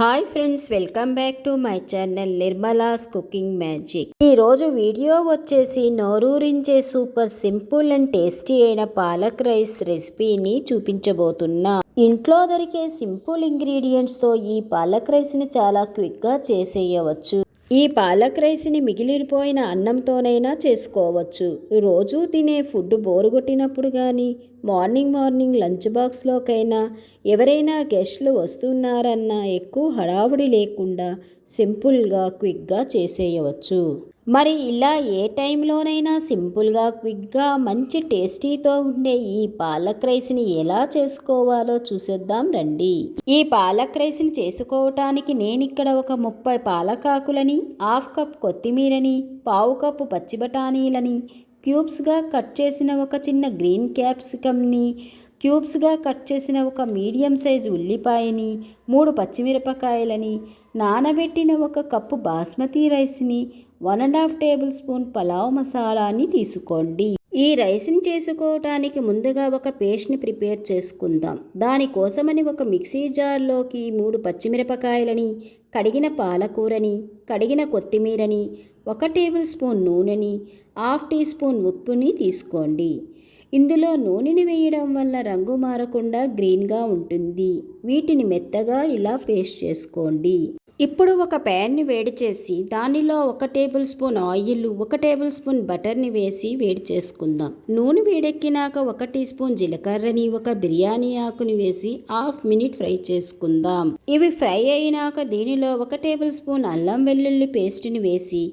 Hi friends welcome back to my channel Nirmala's cooking magic. ఈరోజు video వచ్చేసి నోరూరించే super simple and tasty అయిన palak rice రెసిపీని చూపించబోతున్నా. ఇంట్లో దొరికే సింపుల్ ఇంగ్రీడియంట్స్తో ఈ పాలక్ రైస్ని చాలా క్విక్గా చేసేయవచ్చు. ఈ పాలక్ రైస్ని మిగిలిపోయిన అన్నంతోనైనా చేసుకోవచ్చు. రోజూ తినే ఫుడ్ బోరుగొట్టినప్పుడు కానీ మార్నింగ్ మార్నింగ్ లంచ్ బాక్స్లోకైనా ఎవరైనా గెస్ట్లు వస్తున్నారన్నా ఎక్కువ హడావుడి లేకుండా సింపుల్గా క్విక్గా చేసేయవచ్చు. మరి ఇలా ఏ టైంలోనైనా సింపుల్గా క్విక్గా మంచి టేస్టీతో ఉండే ఈ పాలక్ రైస్ని ఎలా చేసుకోవాలో చూసేద్దాం రండి. ఈ పాలక్ రైస్ని చేసుకోవటానికి నేను ఇక్కడ ఒక ముప్పై పాలకాకులని హాఫ్ కప్ కొత్తిమీరని పావు కప్పు పచ్చి బఠానీలని క్యూబ్స్గా కట్ చేసిన ఒక చిన్న గ్రీన్ క్యాప్సికమ్ని క్యూబ్స్గా కట్ చేసిన ఒక మీడియం సైజు ఉల్లిపాయని మూడు పచ్చిమిరపకాయలని నానబెట్టిన ఒక కప్పు బాస్మతి రైస్ని one and half tablespoon pulao మసాలాని తీసుకోండి. ఈ రైస్ని చేసుకోవటానికి ముందుగా ఒక పేస్ట్ని ప్రిపేర్ చేసుకుందాం. దానికోసమని ఒక మిక్సీ జార్లోకి మూడు పచ్చిమిరపకాయలని కడిగిన పాలకూరని కడిగిన కొత్తిమీరని ఒక టేబుల్ స్పూన్ నూనెని హాఫ్ టీ స్పూన్ ఉప్పుని తీసుకోండి. ఇందులో నూనెని వేయడం వల్ల రంగు మారకుండా గ్రీన్గా ఉంటుంది. వీటిని మెత్తగా ఇలా పేస్ట్ చేసుకోండి. ఇప్పుడు ఒక ప్యాన్ని వేడి చేసి దానిలో ఒక టేబుల్ స్పూన్ ఆయిల్ ఒక టేబుల్ స్పూన్ బటర్ని వేసి వేడి చేసుకుందాం. నూనె వేడెక్కినాక ఒక టీ స్పూన్ జీలకర్రని ఒక బిర్యానీ ఆకుని వేసి హాఫ్ మినిట్ ఫ్రై చేసుకుందాం. ఇవి ఫ్రై అయినాక దీనిలో ఒక టేబుల్ స్పూన్ అల్లం వెల్లుల్లి పేస్ట్ని వేసి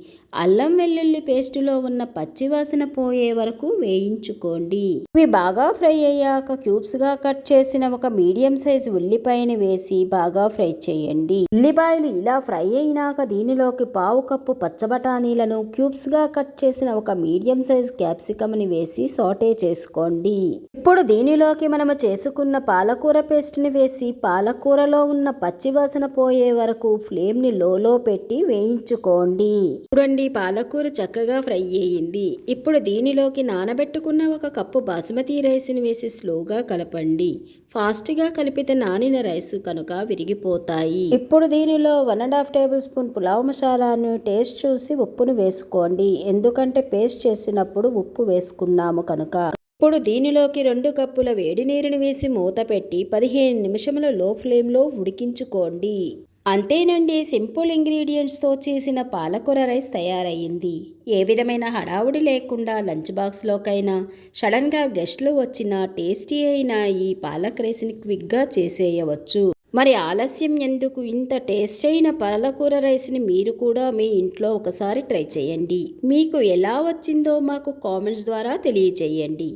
అల్లం వెల్లుల్లి పేస్టులో ఉన్న పచ్చివాసన పోయే వరకు వేయించుకోండి. ఇవి బాగా ఫ్రై అయ్యాక క్యూబ్స్గా కట్ చేసిన ఒక మీడియం సైజు ఉల్లిపాయని వేసి బాగా ఫ్రై చేయండి. ఉల్లిపాయలు ఇలా ఫ్రై అయినాక దీనిలోకి పావు కప్పు పచ్చబటానీలను క్యూబ్స్గా కట్ చేసిన ఒక మీడియం సైజ్ క్యాప్సికమ్ని వేసి సాటే చేసుకోండి. ఇప్పుడు దీనిలోకి మనము చేసుకున్న పాలకూర పేస్ట్ని వేసి పాలకూరలో ఉన్న పచ్చివాసన పోయే వరకు ఫ్లేమ్ని లోలో పెట్టి వేయించుకోండి. చూడండి పాలకూర చక్కగా ఫ్రై అయ్యింది. ఇప్పుడు దీనిలోకి నానబెట్టుకున్న ఒక కప్పు బాసుమతి రైస్ని వేసి స్లోగా కలపండి. ఫాస్ట్గా కలిపితే నానిన రైస్ కనుక విరిగిపోతాయి. ఇప్పుడు దీనిలో one and half tablespoon pulao మసాలాను టేస్ట్ చూసి ఉప్పును వేసుకోండి. ఎందుకంటే పేస్ట్ చేసినప్పుడు ఉప్పు వేసుకున్నాము కనుక. ఇప్పుడు దీనిలోకి రెండు కప్పుల వేడి నీరుని వేసి మూత పెట్టి పదిహేను నిమిషముల లో ఫ్లేమ్లో ఉడికించుకోండి. అంతేనండి సింపుల్ ఇంగ్రీడియంట్స్తో చేసిన పాలకూర రైస్ తయారయ్యింది. ఏ విధమైన హడావుడి లేకుండా లంచ్ బాక్స్లోకైనా సడన్గా గెస్ట్లు వచ్చిన టేస్టీ అయిన ఈ పాలక్ రైస్ని క్విక్గా చేసేయవచ్చు. మరి ఆలస్యం ఎందుకు? ఇంత టేస్ట్ అయిన పాలకూర రైస్ని మీరు కూడా మీ ఇంట్లో ఒకసారి ట్రై చేయండి. మీకు ఎలా వచ్చిందో మాకు కామెంట్స్ ద్వారా తెలియచేయండి.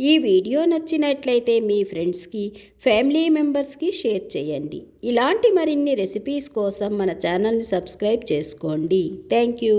ఈ వీడియో నచ్చినట్లయితే మీ ఫ్రెండ్స్కి ఫ్యామిలీ మెంబర్స్కి షేర్ చేయండి. ఇలాంటి మరిన్ని రెసిపీస్ కోసం మన ఛానల్ని సబ్స్క్రైబ్ చేసుకోండి. Thank you.